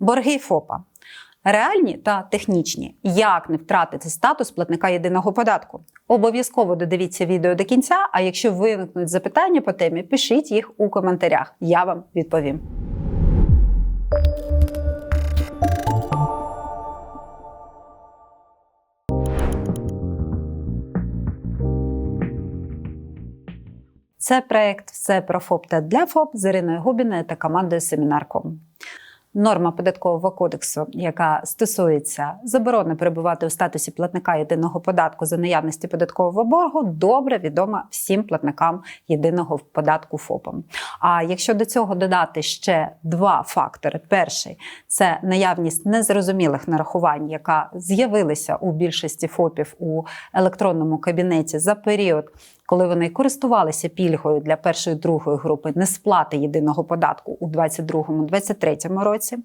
Борги ФОПа. Реальні та технічні. Як не втратити статус платника єдиного податку? Обов'язково додивіться відео до кінця. А якщо виникнуть запитання по темі, пишіть їх у коментарях. Я вам відповім. Це проект Все про ФОП та для ФОП з Іриною Губіною та командою Семінар.ком. Норма податкового кодексу, яка стосується заборони перебувати у статусі платника єдиного податку за наявності податкового боргу, добре відома всім платникам єдиного податку ФОПом. А якщо до цього додати ще два фактори: перший це наявність незрозумілих нарахувань, яка з'явилися у більшості ФОПів у електронному кабінеті за період коли вони користувалися пільгою для першої другої групи несплати єдиного податку у 2022-2023 році.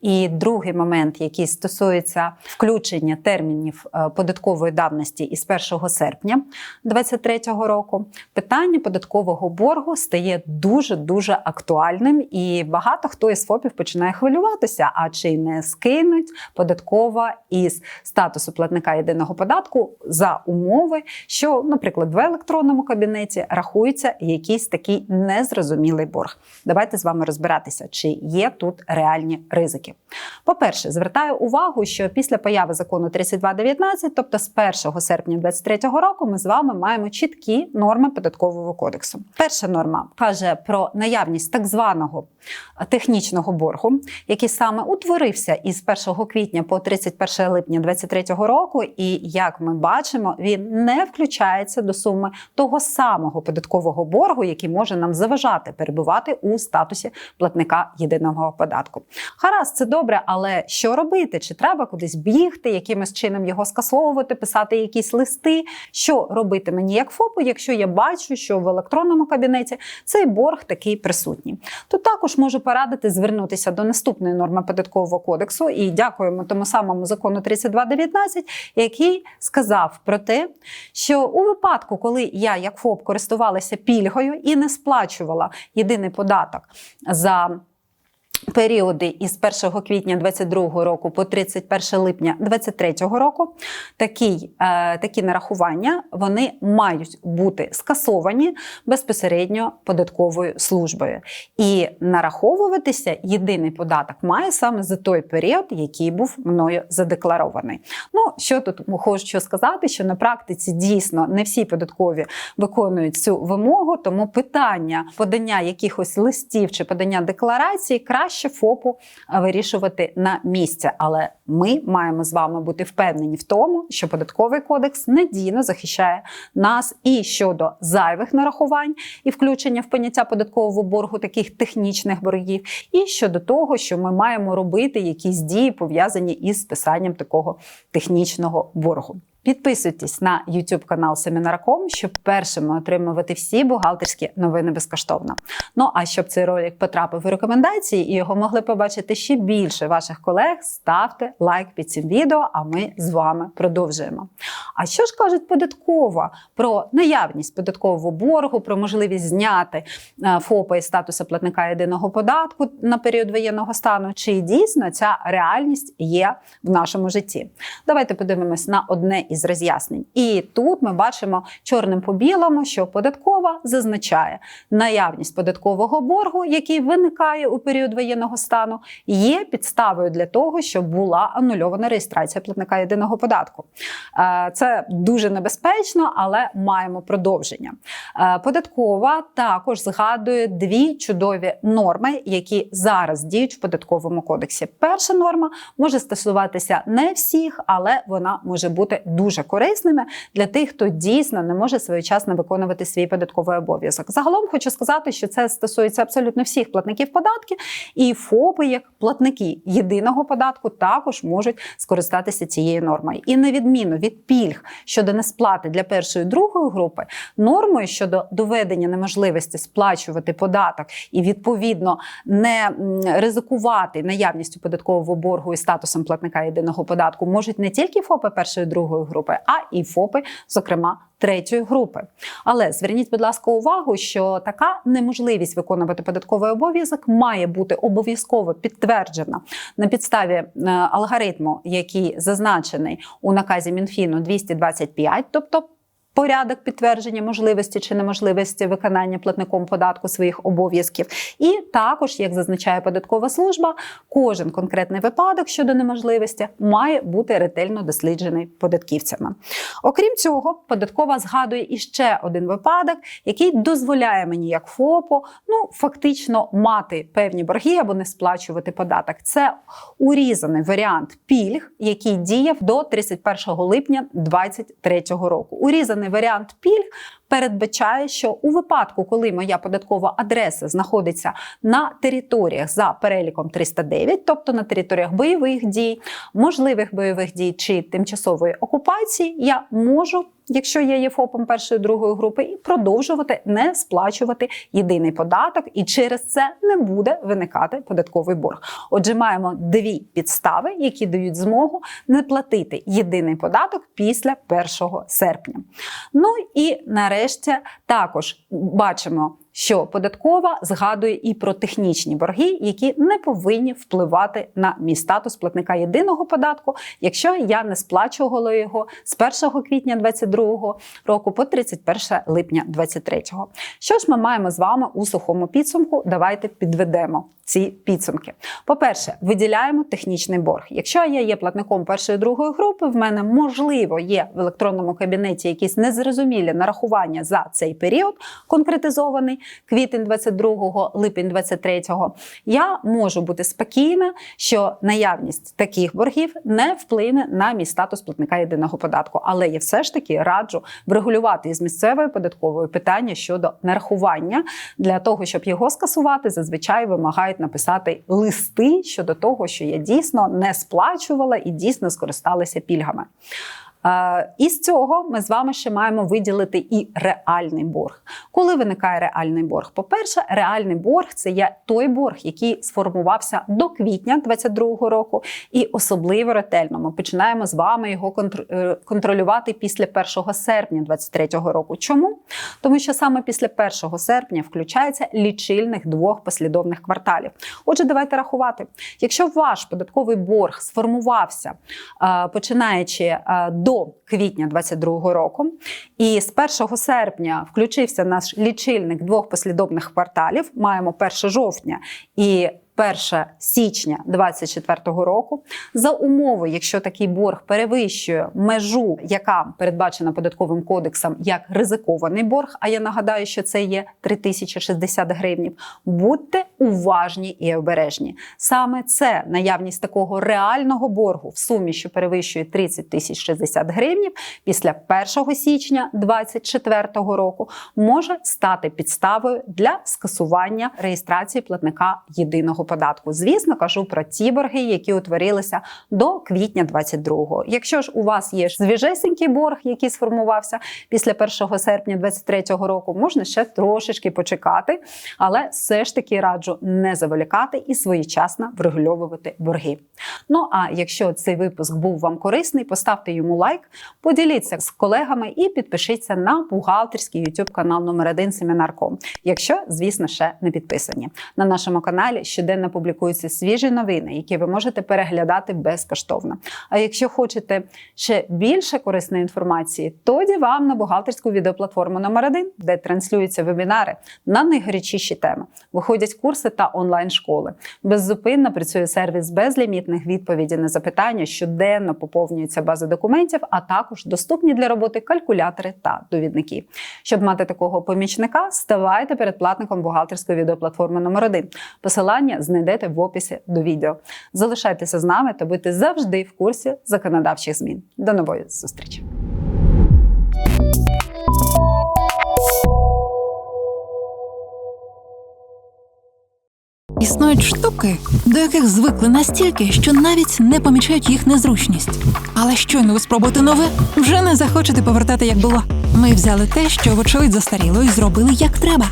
І другий момент, який стосується включення термінів е, податкової давності із 1 серпня 2023 року, питання податкового боргу стає дуже дуже актуальним, і багато хто із ФОПів починає хвилюватися, а чи не скинуть податкова із статусу платника єдиного податку за умови, що, наприклад, в електронному електронному кабінеті рахується якийсь такий незрозумілий борг. Давайте з вами розбиратися, чи є тут реальні ризики. По-перше, звертаю увагу, що після появи закону 3219, тобто з 1 серпня 2023 року, ми з вами маємо чіткі норми податкового кодексу. Перша норма каже про наявність так званого технічного боргу, який саме утворився із 1 квітня по 31 липня 2023 року, і як ми бачимо, він не включається до суми того самого податкового боргу, який може нам заважати перебувати у статусі платника єдиного податку. Гаразд, це добре, але що робити? Чи треба кудись бігти, якимось чином його скасовувати, писати якісь листи? Що робити мені як ФОПу, якщо я бачу, що в електронному кабінеті цей борг такий присутній? Тут також можу порадити звернутися до наступної норми податкового кодексу і дякуємо тому самому закону 3219, який сказав про те, що у випадку, коли я як ФОП користувалася пільгою і не сплачувала єдиний податок за періоди із 1 квітня 2022 року по 31 липня 2023 року такі, е, такі нарахування вони мають бути скасовані безпосередньо податковою службою. І нараховуватися єдиний податок має саме за той період, який був мною задекларований. Ну, що тут хочу сказати, що на практиці дійсно не всі податкові виконують цю вимогу, тому питання подання якихось листів чи подання декларації краще краще ФОПу вирішувати на місці. Але ми маємо з вами бути впевнені в тому, що податковий кодекс надійно захищає нас і щодо зайвих нарахувань і включення в поняття податкового боргу таких технічних боргів, і щодо того, що ми маємо робити якісь дії пов'язані із списанням такого технічного боргу. Підписуйтесь на YouTube канал Семінарком, щоб першими отримувати всі бухгалтерські новини безкоштовно. Ну а щоб цей ролик потрапив у рекомендації і його могли побачити ще більше ваших колег, ставте лайк під цим відео, а ми з вами продовжуємо. А що ж кажуть податкова про наявність податкового боргу, про можливість зняти е, ФОПа із статусу платника єдиного податку на період воєнного стану? Чи дійсно ця реальність є в нашому житті? Давайте подивимось на одне із роз'яснень. І тут ми бачимо чорним по білому, що податкова зазначає наявність податкового боргу, який виникає у період воєнного стану, є підставою для того, щоб була анульована реєстрація платника єдиного податку. Е, це дуже небезпечно, але маємо продовження. Е, податкова також згадує дві чудові норми, які зараз діють в податковому кодексі. Перша норма може стосуватися не всіх, але вона може бути дуже корисними для тих, хто дійсно не може своєчасно виконувати свій податковий обов'язок. Загалом хочу сказати, що це стосується абсолютно всіх платників податків, і ФОПи, як платники єдиного податку, також можуть скористатися цією нормою. І на відміну від пільг щодо несплати для першої і другої групи, нормою щодо доведення неможливості сплачувати податок і відповідно не ризикувати наявністю податкового боргу і статусом платника єдиного податку, можуть не тільки ФОПи першої другої групи, а і ФОПи, зокрема. Третьої групи, але зверніть, будь ласка, увагу, що така неможливість виконувати податковий обов'язок має бути обов'язково підтверджена на підставі е, алгоритму, який зазначений у наказі Мінфіну 225, тобто порядок підтвердження можливості чи неможливості виконання платником податку своїх обов'язків. І також, як зазначає податкова служба, кожен конкретний випадок щодо неможливості має бути ретельно досліджений податківцями. Окрім цього, податкова згадує іще один випадок, який дозволяє мені, як ФОПу, ну фактично мати певні борги або не сплачувати податок. Це урізаний варіант пільг, який діяв до 31 липня 2023 року. Урізаний варіант пільг передбачає, що у випадку, коли моя податкова адреса знаходиться на територіях за переліком 309, тобто на територіях бойових дій, можливих бойових дій чи тимчасової окупації, я можу. Якщо я є ФОПом першої другої групи, і продовжувати не сплачувати єдиний податок, і через це не буде виникати податковий борг. Отже, маємо дві підстави, які дають змогу не платити єдиний податок після 1 серпня. Ну і нарешті також бачимо що податкова згадує і про технічні борги, які не повинні впливати на мій статус платника єдиного податку, якщо я не сплачувала його з 1 квітня 2022 року по 31 липня 2023. Що ж ми маємо з вами у сухому підсумку? Давайте підведемо ці підсумки. По-перше, виділяємо технічний борг. Якщо я є платником першої другої групи, в мене можливо є в електронному кабінеті якісь незрозумілі нарахування за цей період, конкретизований квітень 22-го, липень 23-го, я можу бути спокійна, що наявність таких боргів не вплине на мій статус платника єдиного податку. Але я все ж таки раджу врегулювати із місцевою податковою питання щодо нарахування для того, щоб його скасувати, зазвичай вимагають написати листи щодо того, що я дійсно не сплачувала і дійсно скористалася пільгами. Із цього ми з вами ще маємо виділити і реальний борг. Коли виникає реальний борг? По-перше, реальний борг це є той борг, який сформувався до квітня 2022 року, і особливо ретельно ми починаємо з вами його е, контролювати після 1 серпня 2023 року. Чому? Тому що саме після 1 серпня включається лічильних двох послідовних кварталів. Отже, давайте рахувати. Якщо ваш податковий борг сформувався починаючи до до квітня 2022 року. І з 1 серпня включився наш лічильник двох послідовних кварталів. Маємо 1 жовтня і 1 січня 2024 року. За умови, якщо такий борг перевищує межу, яка передбачена податковим кодексом як ризикований борг, а я нагадаю, що це є 3060 гривнів, будьте уважні і обережні. Саме це наявність такого реального боргу в сумі, що перевищує 30 тисяч 60 гривнів, після 1 січня 2024 року може стати підставою для скасування реєстрації платника єдиного податку. Звісно, кажу про ті борги, які утворилися до квітня 22-го. Якщо ж у вас є свіжесенький борг, який сформувався після 1 серпня 23-го року, можна ще трошечки почекати, але все ж таки раджу не заволікати і своєчасно врегульовувати борги. Ну а якщо цей випуск був вам корисний, поставте йому лайк, поділіться з колегами і підпишіться на бухгалтерський YouTube канал номер 1 Семінарком, якщо, звісно, ще не підписані. На нашому каналі щоденно щоденно публікуються свіжі новини, які ви можете переглядати безкоштовно. А якщо хочете ще більше корисної інформації, тоді вам на бухгалтерську відеоплатформу номер 1 де транслюються вебінари на найгарячіші теми. Виходять курси та онлайн-школи. Беззупинно працює сервіс безлімітних відповідей на запитання, щоденно поповнюється база документів, а також доступні для роботи калькулятори та довідники. Щоб мати такого помічника, ставайте передплатником бухгалтерської відеоплатформи номер 1 Посилання знайдете в описі до відео. Залишайтеся з нами та будьте завжди в курсі законодавчих змін. До нової зустрічі! Існують штуки, до яких звикли настільки, що навіть не помічають їх незручність. Але щойно ви спробуєте нове, вже не захочете повертати, як було. Ми взяли те, що вочевидь застаріло, і зробили як треба.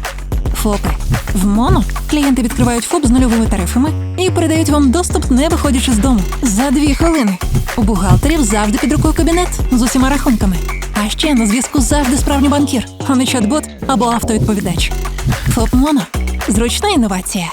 ФОПи. В МОНО клієнти відкривають ФОП з нульовими тарифами і передають вам доступ, не виходячи з дому за дві хвилини. У бухгалтерів завжди під рукою кабінет з усіма рахунками. А ще на зв'язку завжди справжній банкір, а не чат-бот або автовідповідач. ФОП Моно. Зручна інновація.